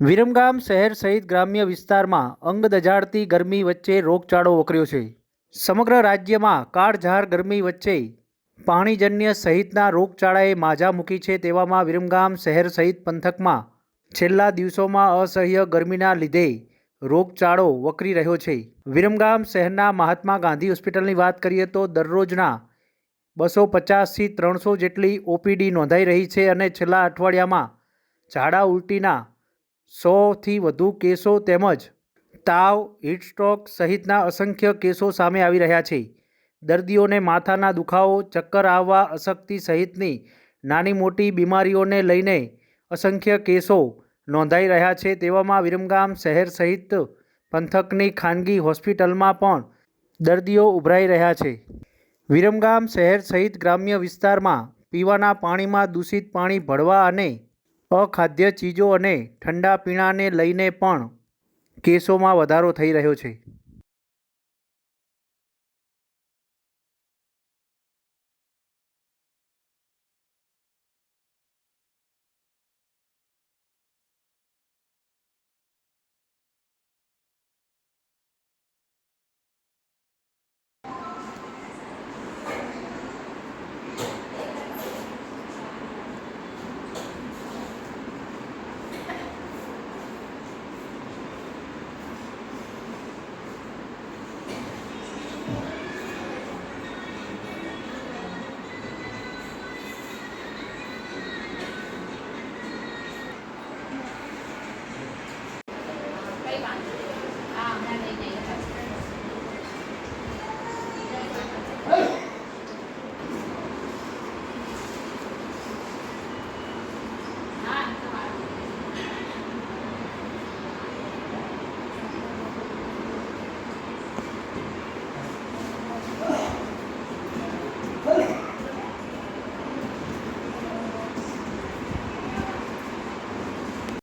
વિરમગામ શહેર સહિત ગ્રામ્ય વિસ્તારમાં અંગ દજાડતી ગરમી વચ્ચે રોગચાળો વકર્યો છે. સમગ્ર રાજ્યમાં કાળઝાર ગરમી વચ્ચે પાણીજન્ય સહિતના રોગચાળાએ માજા મૂકી છે તેવામાં વિરમગામ શહેર સહિત પંથકમાં છેલ્લા દિવસોમાં અસહ્ય ગરમીના લીધે રોગચાળો વકરી રહ્યો છે. વિરમગામ શહેરના મહાત્મા ગાંધી હોસ્પિટલની વાત કરીએ તો દરરોજના બસો પચાસથી ત્રણસો જેટલી ઓપીડી નોંધાઈ રહી છે અને છેલ્લા અઠવાડિયામાં ઝાડા ઉલટીના સોથી વધુ કેસો તેમજ તાવ હીટસ્ટ્રોક સહિતના અસંખ્ય કેસો સામે આવી રહ્યા છે. દર્દીઓને માથાના દુખાવો, ચક્કર આવવા, અશક્તિ સહિતની નાની મોટી બીમારીઓને લઈને અસંખ્ય કેસો નોંધાઈ રહ્યા છે. તેવામાં વિરમગામ શહેર સહિત પંથકની ખાનગી હોસ્પિટલમાં પણ દર્દીઓ ઉભરાઈ રહ્યા છે. વિરમગામ શહેર સહિત ગ્રામ્ય વિસ્તારમાં પીવાના પાણીમાં દૂષિત પાણી ભળવા અને અખાદ્ય ચીજો અને ઠંડા પીણાને લઈને પણ કેસોમાં વધારો થઈ રહ્યો છે.